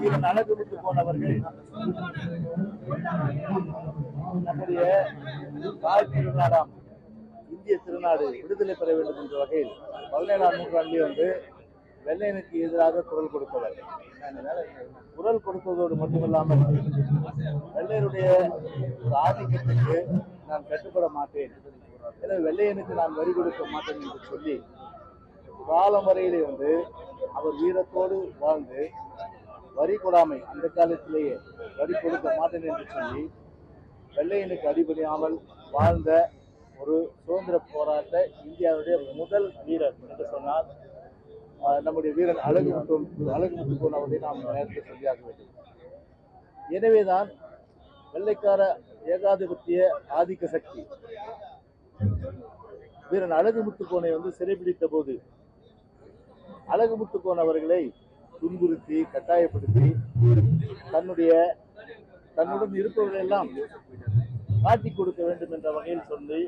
வீரன் அழகுமுத்து போனவர்கள். நம்முடைய திருநாடாம் இந்திய திருநாடு விடுதலை பெற வேண்டும் என்ற வகையில் பதினேழாம் நூற்றாண்டிலே வந்து வெள்ளையனுக்கு எதிராக குரல் கொடுத்தவர். குரல் கொடுத்ததோடு மட்டுமல்லாமல் வெள்ளையருடைய ஆதிக்கத்திற்கு நான் கட்டுப்பட மாட்டேன். எனவே வெள்ளையனுக்கு நான் வரி கொடுக்க மாட்டேன் என்று சொல்லி காலம் வரையிலே வந்து அவர் வீரத்தோடு வாழ்ந்து வரி கொடாமை அந்த காலத்திலேயே வரி கொடுக்க மாட்டேன் என்று சொல்லி வெள்ளையனுக்கு அடிபணியாமல் வாழ்ந்த ஒரு சுதந்திர போராட்ட இந்தியாவுடைய முதல் வீரர் என்று சொன்னால் நம்முடைய வீரன் அழகு முத்து அழகு முத்து அவரை நாம் நேரத்தில் சொல்லியாக வேண்டும். எனவேதான் வெள்ளைக்கார ஏகாதிபத்திய ஆதிக்க சக்தி. வீரன் அழகு முத்துக்கோனை வந்து சிறைபிடித்த போது அழகு முத்துக்கோன் அவர்களை துன்புறுத்தி கட்டாயப்படுத்தி தன்னுடைய தன்னுடன் இருப்பவர்களெல்லாம் காட்டி கொடுக்க வேண்டும் என்ற வகையில் சொல்லி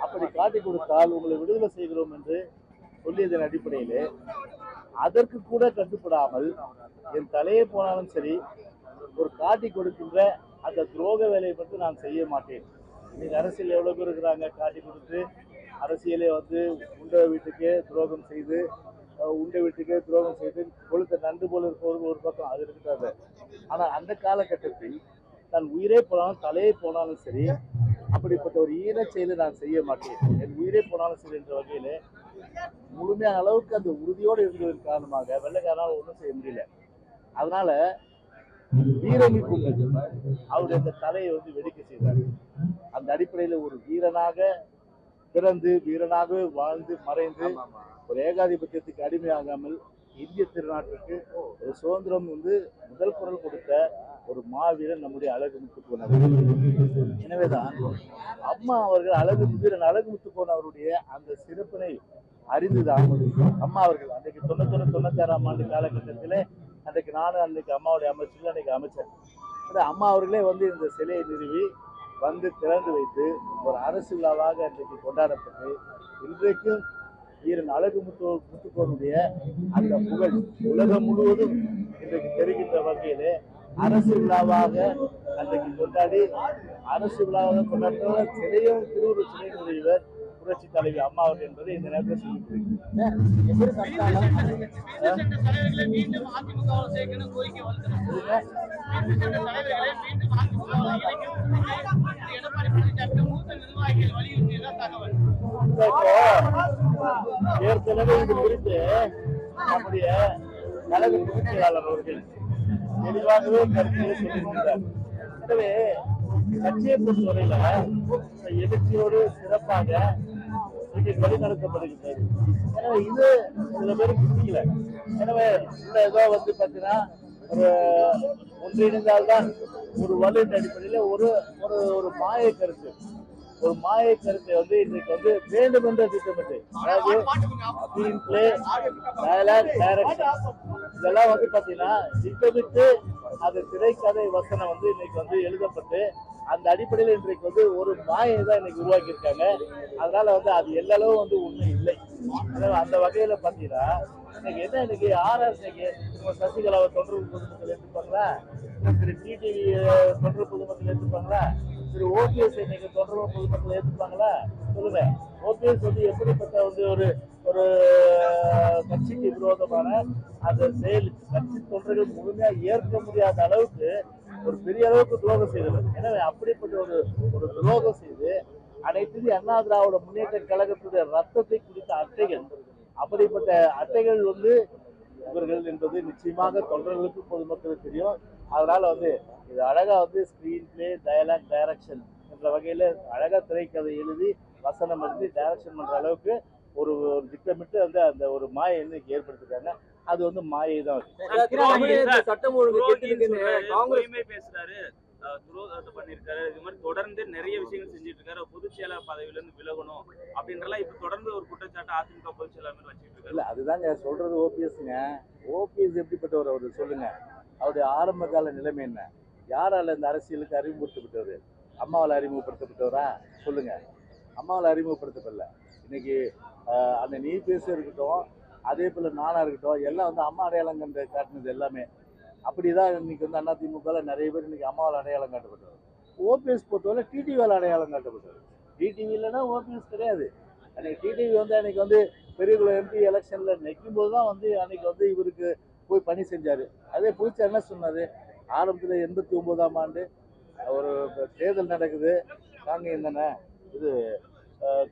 அப்படி காட்டி கொடுத்தால் உங்களை விடுதலை செய்கிறோம் என்று சொல்லியதன் அடிப்படையிலே அதற்கு கூட கட்டுப்படாமல் என் தலையே போனாலும் சரி ஒரு காட்டி கொடுக்கின்ற அந்த துரோக வேலையை பற்றி நான் செய்ய மாட்டேன். இன்னைக்கு அரசியல் எவ்வளோ பேர் இருக்கிறாங்க காட்டி கொடுத்து அரசியலே வந்து உண்ட வீட்டுக்கே துரோகம் செய்து உண்ட வீட்டுக்கே துரோகம் செய்து கொழுத்த நண்டு போல இருப்பவர்கள் ஒரு பக்கம் அது இருக்கிறது ஆனால் அந்த காலகட்டத்தில் நான் உயிரே போனாலும் தலையே போனாலும் சரி அப்படிப்பட்ட ஒரு ஈன செயலை நான் செய்ய மாட்டேன். என் உயிரே போனாலும் சரி என்ற வகையில் முழுமையான அளவுக்கு அந்த உறுதியோடு இருந்ததன் காரணமாக வெள்ளைக்காரனால் ஒன்றும் செய்ய முடியல. அதனால வீரமி கும்பல் அவருடைய அந்த தலையை வந்து வெடிக்க செய்தார். அந்த அடிப்படையில் ஒரு வீரனாக பிறந்து வீரனாகவே வாழ்ந்து மறைந்து ஒரு ஏகாதிபத்தியத்துக்கு அடிமையாகாமல் இந்திய திருநாட்டுக்கு ஒரு சுதந்திரம் வந்து முதல் குரல் கொடுத்த ஒரு மாவீரன் நம்முடைய அழகு முத்துக்கோன் எனவேதான் அம்மா அவர்கள் அழகு வீரன் அழகு முத்துக்கோன் அவருடைய அந்த சிறப்பினை அறிந்துதான் அம்மா அவர்கள். அன்றைக்கு தொண்ணூத்தொன்னு தொண்ணூத்தாறாம் ஆண்டு காலகட்டத்திலே அன்றைக்கு நானும் அன்றைக்கு அம்மாவுடைய அமைச்சர்கள் அன்றைக்கு அமைச்சர். அம்மா அவர்களே வந்து இந்த சிலையை நிறுவி வந்து திறந்து வைத்து ஒரு அரசு விழாவாக அன்றைக்கு கொண்டாடப்பட்டு இன்றைக்கும் ஈரன் அழகு முத்து முத்துக்கோனுடைய அந்த புகழ் உலகம் முழுவதும் இன்றைக்கு தெரிகின்ற வகையிலே அரசு விழாவாக அன்றைக்கு கொண்டாடி அரசு விழாவாக கொண்டாடுற சிலையும் திருவுரு சிலை நிறுவியவர் புரட்சி தலைவி அம்மா அவர்கள் என்பதை இந்த நேரத்தில் சொல்லிக்கிறேன் ஏற்கனவே இது குறித்து நம்முடைய கழக பொதுச் செயலாளர் அவர்கள் தெளிவாகவே கருத்துக்களை சொல்லியிருக்கிறார் எனவே கட்சியை பொறுத்தவரையில இந்த எழுச்சியோடு சிறப்பாக இன்றைக்கு வழிநடத்தப்படுகின்றது. எனவே இது சில பேருக்கு பிடிக்கல எனவே உள்ள ஏதோ வந்து பார்த்தீங்கன்னா ஒரு ஒன்றிணைந்தால்தான் ஒரு வலுவின் அடிப்படையில் ஒரு ஒரு ஒரு மாய கருத்து. ஒரு மாய கருத்தை வந்து இன்னைக்கு வந்து வேண்டும் என்ற திட்டமிட்டு அதாவது ஸ்கிரீன் பிளே டயலாக் டைரக்ஷன் இதெல்லாம் வந்து பாத்தீங்கன்னா திட்டமிட்டு அது திரைக்கதை வசனம் வந்து இன்னைக்கு வந்து எழுதப்பட்டு அந்த அடிப்படையில் இன்றைக்கு வந்து ஒரு மாயை தான் இன்னைக்கு உருவாக்கி இருக்காங்க அதனால வந்து அது எல்லளவு வந்து உண்மை இல்லை. அந்த வகையில பாத்தீங்கன்னா இன்னைக்கு என்ன இன்னைக்கு ஆர்எஸ் இன்னைக்கு உங்க சசிகலாவை தொடர்பு பொதுமக்கள் எடுத்துப்பாங்களா? திரு டிடிவி தொடர்பு பொதுமக்கள் எடுத்துப்பாங்களா? திரு ஓபிஎஸ் இன்னைக்கு தொடர்பு பொதுமக்கள் ஏற்றுப்பாங்களா சொல்லுங்க. ஓபிஎஸ் வந்து எப்படிப்பட்ட வந்து ஒரு ஒரு கட்சிக்கு விரோதமான அந்த செயல் கட்சி தொண்டர்கள் முழுமையா ஏற்க முடியாத அளவுக்கு ஒரு பெரிய அளவுக்கு துரோகம் செய்தவர். எனவே அப்படிப்பட்ட ஒரு ஒரு துரோகம் செய்து அனைத்து அண்ணா திராவிட முன்னேற்ற கழகத்துடைய ரத்தத்தை குடித்த அட்டைகள் அப்படிப்பட்ட அட்டைகள் வந்து இவர்கள் என்பது நிச்சயமாக தொண்டர்களுக்கு பொதுமக்களுக்கு தெரியும் அதனால வந்து இது அழகா வந்து ஸ்கிரீன் பிளே டயலாக் டைரக்ஷன் என்ற வகையில அழகா திரைக்கதை எழுதி வசனம் எழுதி டைரக்ஷன் பண்ற அளவுக்கு ஒரு ஒரு திட்டமிட்டு வந்து அந்த ஒரு மாயை இன்னைக்கு ஏற்படுத்திருக்காங்க அது வந்து மாயை தான் சட்டம் ஒழுங்கு காங்கிரஸ் பேசுறாரு துரோகத்தை பண்ணியிருக்காரு. இது மாதிரி தொடர்ந்து நிறைய விஷயங்கள் செஞ்சுட்டு இருக்காரு பொதுச் செயலாளர் பதவியிலிருந்து விலகணும் அப்படின்றலாம் இப்போ தொடர்ந்து ஒரு குற்றச்சாட்டு அதிமுக பொதுச் செயலாளர் வச்சுட்டு இருக்காரு இல்லை அதுதாங்க சொல்றது ஓபிஎஸ்ங்க. ஓபிஎஸ் எப்படிப்பட்டவர் அவர்? சொல்லுங்க. அவருடைய ஆரம்ப கால நிலைமை என்ன? யாரால இந்த அரசியலுக்கு அறிமுகப்படுத்தப்பட்டவர்? அம்மாவால் அறிமுகப்படுத்தப்பட்டவரா? சொல்லுங்க. அம்மாவால் அறிமுகப்படுத்தப்படல. இன்னைக்கு அந்த நீ பேச இருக்கட்டும் அதே போல் நானா இருக்கட்டும் எல்லாம் வந்து அம்மா அடையாளம் கண்டு காட்டினது எல்லாமே. அப்படிதான் இன்னைக்கு வந்து அதிமுகல நிறைய பேர் இன்னைக்கு அம்மாவால் அடையாளம் காட்டப்பட்டவர். ஓபிஎஸ் பொறுத்தவரை டிடிவியால் அடையாளம் காட்டப்பட்டது டிடிவி இல்லைன்னா ஓபிஎஸ் கிடையாது. அன்னைக்கு டிடிவி வந்து அன்னைக்கு வந்து பெரியகுளம் எம்பி எலெக்ஷனில் நிற்கும் போது தான் வந்து அன்னைக்கு வந்து இவருக்கு போய் பணி செஞ்சார். அதே பூச்சி என்ன சொன்னார்? ஆரம்பத்தில் எண்பத்தி ஒன்பதாம் ஆண்டு ஒரு தேர்தல் நடக்குது. நாங்கள் என்னென்ன? இது அஹ்,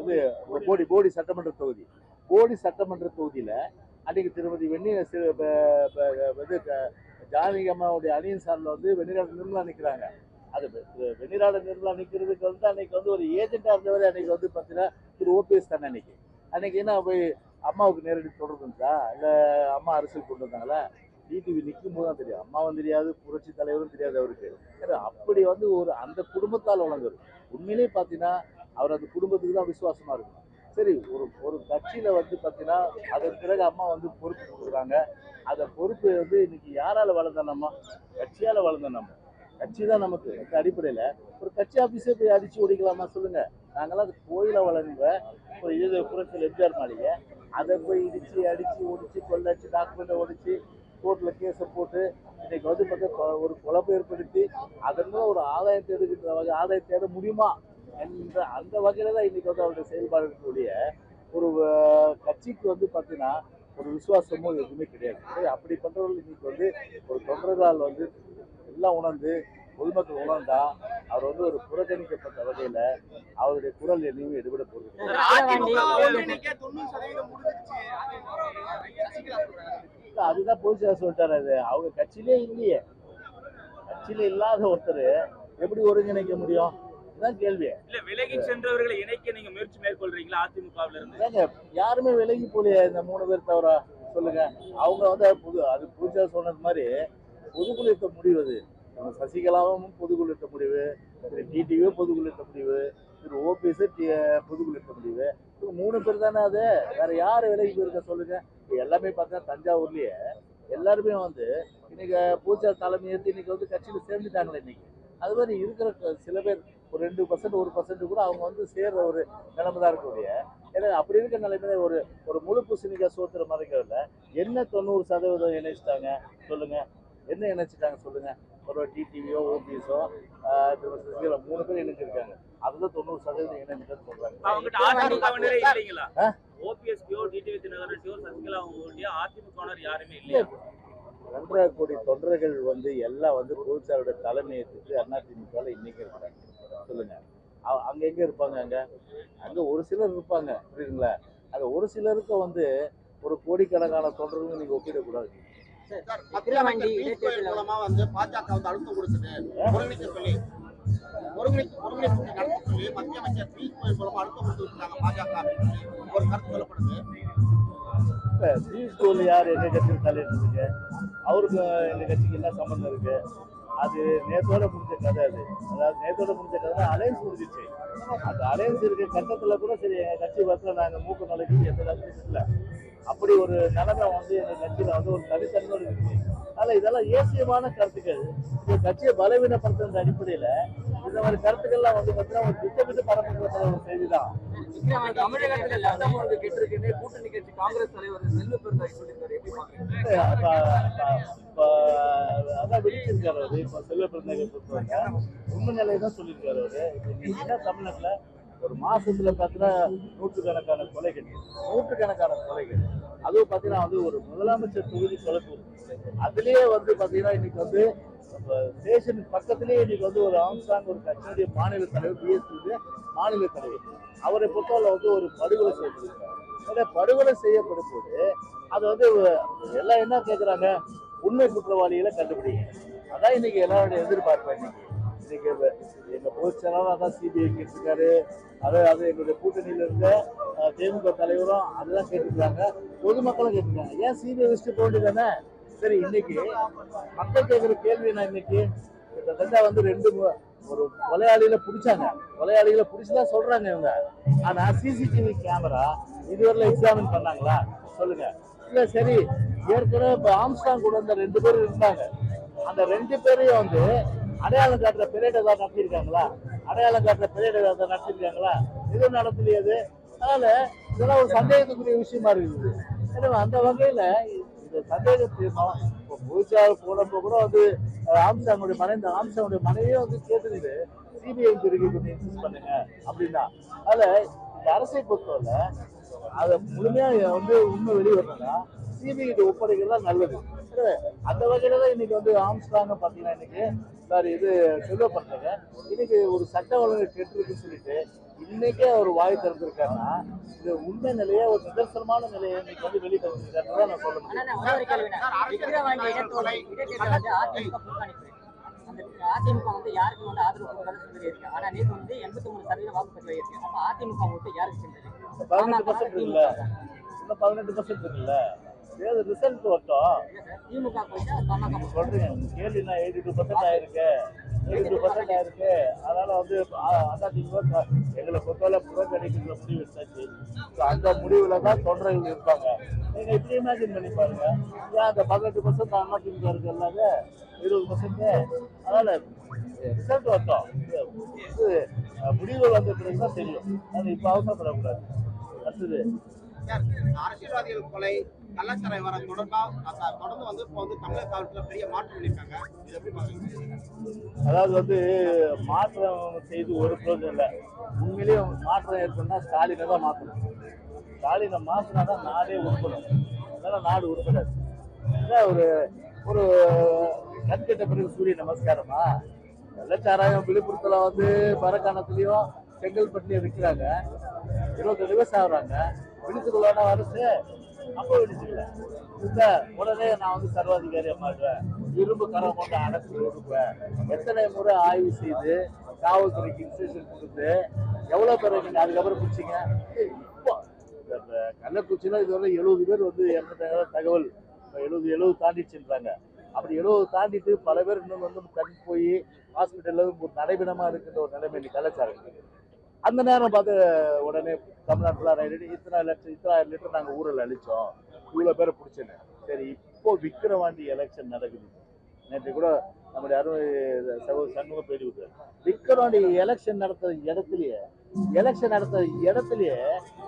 இது போடி போடி சட்டமன்ற தொகுதி. போடி சட்டமன்ற தொகுதியில் அன்னைக்கு திருமதி வெண்ணி இது ஜானகி அம்மாவுடைய அணியின் சார்பில் வந்து வெண்ணிராட நிர்மலா நிற்கிறாங்க அது வெண்ணிராட நிர்மலா நிற்கிறதுக்கு வந்து அன்னைக்கு வந்து ஒரு ஏஜெண்டாக இருந்தவர் அன்னைக்கு வந்து பார்த்தீங்கன்னா திரு ஓபிஎஸ் தானே அன்னைக்கு. அன்னைக்கு என்ன போய் அம்மாவுக்கு நேரடி தொடர்பு இல்லை அம்மா அரசியல் கொண்டு வந்தாங்களா? டிடிவி நிற்கும் போது தான் தெரியும். அம்மாவும் தெரியாது புரட்சி தலைவரும் தெரியாது அவருக்கு. ஏன்னா அப்படி வந்து ஒரு அந்த குடும்பத்தால் வழங்குறது உண்மையிலே பார்த்தீங்கன்னா அவர் அந்த குடும்பத்துக்கு தான் விசுவாசமாக இருக்கும். சரி ஒரு ஒரு கட்சியில வந்து பார்த்தீங்கன்னா அதன் பிறகு அம்மா வந்து பொறுப்பு கொடுக்குறாங்க. அந்த பொறுப்பு வந்து இன்னைக்கு யாரால வளர்ந்த நம்ம? கட்சியால வளர்ந்த நம்ம. கட்சி தான் நமக்கு அந்த அடிப்படையில்? ஒரு கட்சி ஆஃபீஸே போய் அடிச்சு ஓடிக்கலாமா சொல்லுங்க. நாங்களாம் அது கோயில வளர்ந்த ஒரு இது புறத்தில் எம்ஜிஆர் மாளிகை. அதை போய் இடிச்சு அடிச்சு ஒடிச்சு கொள்ளடிச்சு டாக்குமெண்ட்டை ஒடிச்சு கோர்ட்டில் கேஸை போட்டு இன்னைக்கு வந்து பார்த்தா ஒரு குழப்பம் ஏற்படுத்தி அதன் மூலம் ஒரு ஆதாயம் தேடுகின்ற வகை ஆதாயம் தேட முடியுமா? என்ற அந்த வகையில தான் இன்னைக்கு வந்து அவருடைய செயல்பாடு இருக்கக்கூடிய ஒரு கட்சிக்கு வந்து பார்த்தீங்கன்னா ஒரு விசுவாசமோ எதுவுமே கிடையாது. சரி, அப்படிப்பட்டவர்கள் இன்னைக்கு வந்து ஒரு தொண்டர்களால் வந்து எல்லாம் உணர்ந்து பொதுமக்கள் உணர்ந்தா அவர் வந்து ஒரு புறக்கணிக்கப்பட்ட வகையில அவருடைய குரல் எதையும் எடுபட. இல்ல, அதுதான் போலீசார் சொல்லிட்டாரு அது. அவங்க கட்சியிலே இல்லையே. கட்சியில இல்லாத ஒருத்தர் எப்படி ஒருங்கிணைக்க முடியும்? இதுதான் கேள்வி. இல்ல விலகி சென்றவர்களை இணைக்க நீங்க முயற்சி மேற்கொள்றீங்களா அதிமுகவுல இருந்து? யாருமே விலகி போலையே இந்த மூணு பேர் தவிர. சொல்லுங்க. அவங்க வந்து புது அது பூஜா சொன்னது மாதிரி பொதுக்குழுத்த முடிவு அது சசிகலாவும் பொதுக்குழுத்த முடிவு திரு டிடிவியும் பொதுக்குழுத்த முடிவு திரு ஓபிஎஸ் பொதுக்குழுத்த முடிவு. மூணு பேர் தானே அது? வேற யார் விலகி போயிருக்க சொல்லுங்க. இப்ப எல்லாமே பார்த்தா தஞ்சாவூர்லயே எல்லாருமே வந்து இன்னைக்கு பூஜா தலைமை ஏற்று இன்னைக்கு வந்து கட்சியில சேர்ந்துட்டாங்களே இன்னைக்கு. அது மாதிரி இருக்கிற சில பேர் ஒரு ரெண்டு பர்சன்ட் ஒரு பர்சன்ட் கூட அவங்க வந்து சேர்ற ஒரு நிலைமை தான் இருக்கக்கூடிய. ஏன்னா அப்படி இருக்க நிலைமையில ஒரு ஒரு முழு பூசணிக்காய் சோத்துற மறைக்கிறதுல என்ன தொண்ணூறு சதவீதம் இணைச்சிட்டாங்க? சொல்லுங்க. என்ன இணைச்சிட்டாங்க சொல்லுங்க. ஒரு டிடிவியோ ஓபிஎஸோ சசிகலா மூணு பேர் இணைஞ்சிருக்காங்க. அதுதான் தொண்ணூறு சதவீதம் இணைஞ்சிட்டேன்னு சொல்றாங்க? ஓபிஎஸ்பியோ டிடிவி தினகரன்டியோ சசிகலா அதிமுகவினர் யாருமே இல்லையா ஒன்றரை கோடி தொண்டர்கள் வந்து எல்லாம் வந்து பொதுச்சாரோட தலைமையத்துக்கு அதிமுகவில் இன்னைக்கு இருக்காங்க சொல்லுங்க. அங்க எங்க இருப்பாங்க அங்க? அங்க ஒரு சிலர் இருப்பாங்க புரியுதுங்களா? அங்க ஒரு சிலருக்கு வந்து ஒரு கோடிக்கணக்கான தொண்டர்கள் நீங்க ஒப்பிடக்கூடாது. மூலமா வந்து பாஜக வந்து அழுத்தம் கொடுக்குது ஒருங்கிணைக்க சொல்லி ஒருங்கிணைப்பு ஒருங்கிணைப்பு நடத்த சொல்லி மத்திய அமைச்சர் பியூஷ் கோயல் மூலமா அழுத்தம் கொடுத்துருக்காங்க பாஜக ஒரு கருத்து சொல்லப்படுது. பியூஷ் கோயல் யார் எங்க கட்சியில் தலையிட்டு அவருக்கு எங்க கட்சிக்கு என்ன சம்பந்தம் இருக்கு? அது நேத்தோட முடிஞ்ச கதை அது. அதாவது நேத்தோட முடிஞ்ச கதை அலையன்ஸ் முடிஞ்சிச்சு. அந்த அலையன்ஸ் இருக்க கட்டத்துல கூட சரி எங்க கட்சி பத்தில நாங்க மூக்கு நுழைக்கு எந்த கட்சியும் இல்லை அப்படி ஒரு நிலைமை வந்து எங்க கட்சியில வந்து ஒரு தனித்தன்மையோடு இருக்கு அதனால இதெல்லாம் ஏசியமான கருத்துக்கள். இந்த கட்சியை பலவீனப்படுத்துற அடிப்படையில இந்த மாதிரி கருத்துக்கள்லாம் வந்து பார்த்தீங்கன்னா ஒரு திட்டமிட்டு பரப்புகிற ஒரு செய்தி தான் தமிழகத்துல சட்டம் ஒழுங்கு கெட்டிருக்குன்னு கூட்டணி கட்சி காங்கிரஸ் தலைவர் செல்வ பெருந்தாய் சொல்லியிருக்காரு எப்படி அதான் வெளியிருக்காரு அவரு. இப்ப செல்வ பிறந்தகை பொறுத்தவரைக்கும் உண்மை நிலையை தான் சொல்லியிருக்காரு அவரு. தமிழ்நாட்டுல ஒரு மாசத்துல பார்த்தீங்கன்னா நூற்றுக்கணக்கான கொலைகள். நூற்றுக்கணக்கான கொலைகள். அதுவும் பார்த்தீங்கன்னா வந்து ஒரு முதலமைச்சர் தொகுதி கொலைப்பு அதுலயே வந்து பார்த்தீங்கன்னா இன்னைக்கு வந்து ஸ்டேஷன் பக்கத்திலேயே இன்னைக்கு வந்து ஒரு ஆம்சாங் ஒரு கட்சியுடைய மாநில தலைவர் பிஎஸ்பி மாநில தலைவர். அவரை பொறுத்தவரை வந்து ஒரு படுகொலை செய்யப்பட்டிருக்காரு. படுகொலை செய்யப்படும் போது அது வந்து எல்லாம் என்ன கேட்குறாங்க உண்மை குற்றவாளிகளை கண்டுபிடிங்க. அதான் இன்னைக்கு எல்லாருடைய எதிர்பார்ப்பு இன்னைக்கு. இன்னைக்கு இப்ப எங்க பொதுச் செயலாளர் அதான் சிபிஐ கேட்டிருக்காரு அது அது எங்களுடைய கூட்டணியில இருந்த திமுக தலைவரும் அதுதான் கேட்டிருக்காங்க பொதுமக்களும் கேட்டிருக்காங்க ஏன் சிபிஐ வச்சுட்டு போக வேண்டியதானே சரி இன்னைக்கு மக்கள் கேட்குற கேள்வி என்ன இன்னைக்கு? கிட்டத்தட்ட வந்து ரெண்டு ஒரு கொலையாளியில பிடிச்சாங்க. கொலையாளிகளை பிடிச்சுதான் சொல்றாங்க இவங்க. ஆனா சிசிடிவி கேமரா இதுவரையில எக்ஸாமின் பண்ணாங்களா? சொல்லுங்க. இல்ல சரி. ஏற்கனவே இப்ப ஆம்ஸ்டாங் கூட இந்த ரெண்டு பேரும் இருந்தாங்க. அந்த ரெண்டு பேரையும் வந்து அடையாளம் காட்டுற பெரேட் ஏதாவது நடத்தியிருக்காங்களா? அடையாளம் காட்டுற பெரேட் ஏதாவது நடத்தியிருக்காங்களா? எதுவும் நடத்தலையாது அதனால இதெல்லாம் ஒரு சந்தேகத்துக்குரிய விஷயமா இருக்குது. எனவே அந்த வகையில இந்த சந்தேகத்தை பொதுச்செயலாளர் போனப்போ கூட வந்து ஆம்சாங்குடைய மனைவி ஆம்சாங்குடைய மனைவியே வந்து கேட்டுக்கிட்டு சிபிஐ பிரிவு கொஞ்சம் இன்சிஸ்ட் பண்ணுங்க அப்படின்னா அதில் இந்த அரசை பொறுத்தவரை அதை முழுமையாக வந்து உண்மை வெளிவரணும்னா சிபிஐ கிட்ட தான் நல்லது. அந்த வகையில தான் இன்னைக்கு வந்து ஆம்ஸ்டாங்க பார்த்தீங்கன்னா இன்னைக்கு சார் இது சொல்லப்படுறாங்க இன்னைக்கு ஒரு சட்ட ஒழுங்கு கெட்டிருக்குன்னு சொல்லிட்டு இன்னைக்கே அவர் வாய் திறந்திருக்காருன்னா இது உண்மை நிலையை ஒரு நிதர்சனமான நிலையை இன்னைக்கு வந்து வெளியே தந்திருக்காருன்னு நான் சொல்ல முடியும். வந்து அதிமுக வந்து யாருக்கும் வந்து ஆதரவு கொடுக்காத சொல்லி இருக்கு ஆனா நேற்று வந்து எண்பத்தி மூணு சதவீதம் வாக்குப்பதிவு இருக்கு அப்ப அதிமுக ஓட்டு யாருக்கு சென்றது? பதினெட்டு பர்சன்ட் இருக்குல்ல? இன்னும் பதினெட்டு பர்சன்ட் இருக்குல்ல? ஏது ரிசல்ட் வரட்டும் திமுக. சொல்றீங்க உங்க கேள்வினா எயிட்டி டூ பர்சன்ட் ஆயிருக்கு. எயிட்டி டூ பர்சன்ட் ஆயிருக்கு. அதனால வந்து அண்ணா திமுக எங்களை பொறுத்தவரை புறக்கணிக்கிற முடிவு எடுத்தாச்சு. அந்த முடிவுல தான் தொண்டர்கள் இருப்பாங்க. நீங்க இப்படி இமேஜின் பண்ணி பாருங்க. ஏன் அந்த பதினெட்டு பர்சன்ட் அண்ணா திமுக இருக்கு இல்லாத இருபது பர்சன்ட் அதனால ரிசல்ட் வரட்டும் முடிவுகள் வந்த பிறகு தான் தெரியும். அது இப்போ அவசரப்படக்கூடாது. அடுத்தது அரசியல்வாதிகள் கொலை கள்ளச்சாரை வர தொடர்பாக தொடர்ந்து வந்து இப்போ வந்து தமிழக காலத்தில் பெரிய மாற்றம் பண்ணியிருக்காங்க இது எப்படி பாக்குறீங்க அதாவது வந்து மாற்றம் செய்து ஒரு பிரோஜனம் இல்லை. உண்மையிலேயே மாற்றம் ஏற்படுனா ஸ்டாலினை தான் மாற்றணும் ஸ்டாலினை மாற்றினா தான் நாடே உருப்படும். அதனால் நாடு உருப்படாது. இல்லை ஒரு ஒரு கண்கட்ட பிறகு சூரிய நமஸ்காரமா? வெள்ளச்சாராயம் விழுப்புரத்தில் வந்து மரக்காணத்துலேயும் செங்கல்பட்டுலையும் விற்கிறாங்க இருபத்தெட்டு பேர் சாகுறாங்க விழித்துக்குள்ளான அரசு அப்போ விழிச்சுக்கல. இந்த உடனே நான் வந்து சர்வாதிகாரியா மாறுவேன் இரும்பு கரம் கொண்டு அடைச்சு ஒடுக்குவேன் எத்தனை முறை ஆய்வு செய்து காவல்துறைக்கு இன்ஸ்டியூஷன் கொடுத்து எவ்வளவு பேர் நீங்க அதுக்கப்புறம் பிடிச்சிங்க? ஏய், இப்போ இதுவரை எழுபது பேர் வந்து இறந்துட்டாங்க. தகவல். எழுபது எழுபது தாண்டிச்சுன்றாங்க அப்படி எழுபது தாண்டிட்டு பல பேர் இன்னும் வந்து கண் போய் ஹாஸ்பிட்டல்ல ஒரு நடைபெணமா இருக்கின்ற ஒரு நிலைமை இன்னைக்கு கலாச்சாரம். அந்த நேரம் பார்த்து உடனே தமிழ்நாட்டில் ரைடு இத்தனை லட்சம் இத்தனை லிட்டர் நாங்கள் ஊரில் அழிச்சோம். இவ்வளோ பேரை பிடிச்சேன்னு. சரி இப்போ விக்கிரவாண்டி எலெக்ஷன் நடக்குது. நேற்று கூட நம்முடைய அருமை சகோதர சண்முகம் பேடி விட்டார் விக்கிரவாண்டி எலெக்ஷன் நடத்த இடத்துலயே எலெக்ஷன் நடத்த இடத்துலயே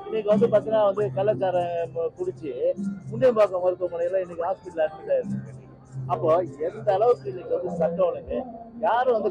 இன்னைக்கு வந்து பார்த்தீங்கன்னா வந்து கள்ளச்சாரம் குடிச்சு முண்டியம்பாக்கம் மருத்துவமனையில் இன்னைக்கு ஹாஸ்பிட்டல் அட்மிட் ஆயிருக்கு அப்போ எந்த அளவுக்கு இன்னைக்கு வந்து சட்டம் ஒழுங்கு யாரும் வந்து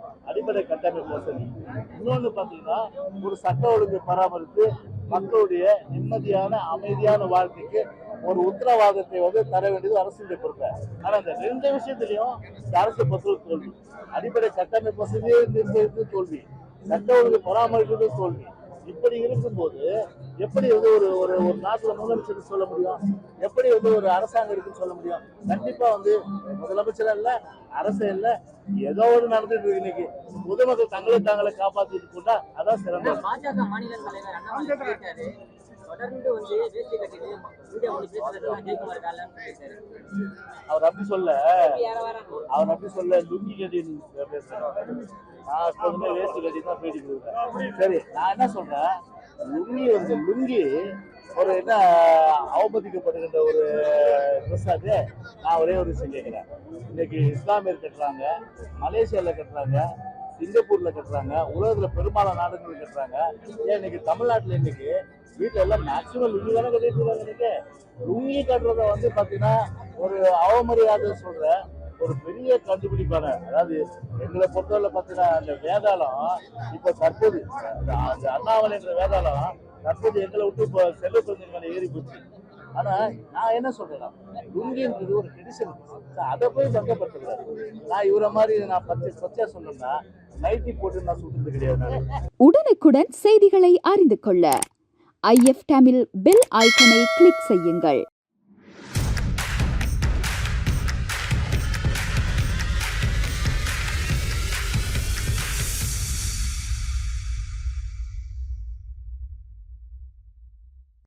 அடிப்படை கட்டமைப்பு வசதி. இன்னொன்று பார்த்தீங்கன்னா ஒரு சட்ட ஒழுங்கு பராமரித்து மக்களுடைய நிம்மதியான அமைதியான வாழ்க்கைக்கு ஒரு உத்தரவாதத்தை வந்து தர வேண்டியது அரசுடைய பொறுப்பு. ஆனால் இந்த ரெண்டு விஷயத்திலையும் இந்த அரசு பொறுத்தவரை தோல்வி. அடிப்படை கட்டமைப்பு வசதியே நிர்ணயித்து தோல்வி. சட்ட ஒழுங்கு பராமரிக்கிறது தோல்வி. இப்படி இருக்கும்போது எப்படி வந்து ஒரு ஒரு ஒரு நாட்டுல முதலமைச்சர் சொல்ல முடியும்? எப்படி வந்து ஒரு அரசாங்கம் இருக்குன்னு சொல்ல முடியும்? கண்டிப்பா வந்து முதலமைச்சர் இல்ல அரசு இல்ல ஏதோ ஒரு நடந்துட்டு இருக்கு இன்னைக்கு. பொதுமக்கள் தங்களை தாங்களை காப்பாத்திட்டு போட்டா அதான் சிறந்த பாஜக மாநில தலைவர் தொடர்ந்து வந்து வேஷ்டி கட்டிட்டு மீடியா மொழி பேசுறதுலாம் ஜெயக்குமார் சொல்லியிருக்காரு அவர் அப்படி சொல்ல. அவர் அப்படி சொல்ல லுங்கி கட்டி பேசுறேன் நான் எப்போதுமே வேஸ்ட் கட்டி தான் பேட்டி கொடுக்குறேன். சரி நான் என்ன சொல்றேன்? லுங்கி வந்து லுங்கி ஒரு என்ன அவமதிக்கப்படுகின்ற ஒரு ட்ரெஸ் அது? நான் ஒரே ஒரு விஷயம் கேட்குறேன். இன்னைக்கு இஸ்லாமியர் கட்டுறாங்க மலேசியாவில் கட்டுறாங்க சிங்கப்பூர்ல கட்டுறாங்க உலகத்துல பெரும்பாலான நாடுகள் கட்டுறாங்க. ஏன் இன்னைக்கு தமிழ்நாட்டுல இன்னைக்கு வீட்டுல எல்லாம் மேக்சிமம் லுங்கி தானே கட்டிட்டு இருக்காங்க இன்னைக்கு? லுங்கி கட்டுறத வந்து பாத்தீங்கன்னா ஒரு அவமரியாதை சொல்ற ஒரு பெரிய கண்டுபிடிப்பான அதாவது எங்களை பொறுத்தவரை பார்த்தீங்கன்னா அந்த வேதாளம் இப்போ தற்போது அந்த அண்ணாமலை என்ற வேதாளம் தற்போது எங்களை விட்டு இப்போ செல்வ குழந்தைங்க ஏறி போச்சு. ஆனா நான் என்ன சொல்றேன்னா லுங்கின்றது ஒரு ட்ரெடிஷன் அதை போய் பங்கப்படுத்தக்கூடாது நான் இவரை மாதிரி நான் பச்சை சொச்சா சொன்னேன்னா நைட்டி போட்டு நான் சுட்டுறது கிடையாது உடனுக்குடன் செய்திகளை அறிந்து கொள்ள ஐஎஃப் டேமில் பெல் ஐக்கனை கிளிக் செய்யுங்கள்.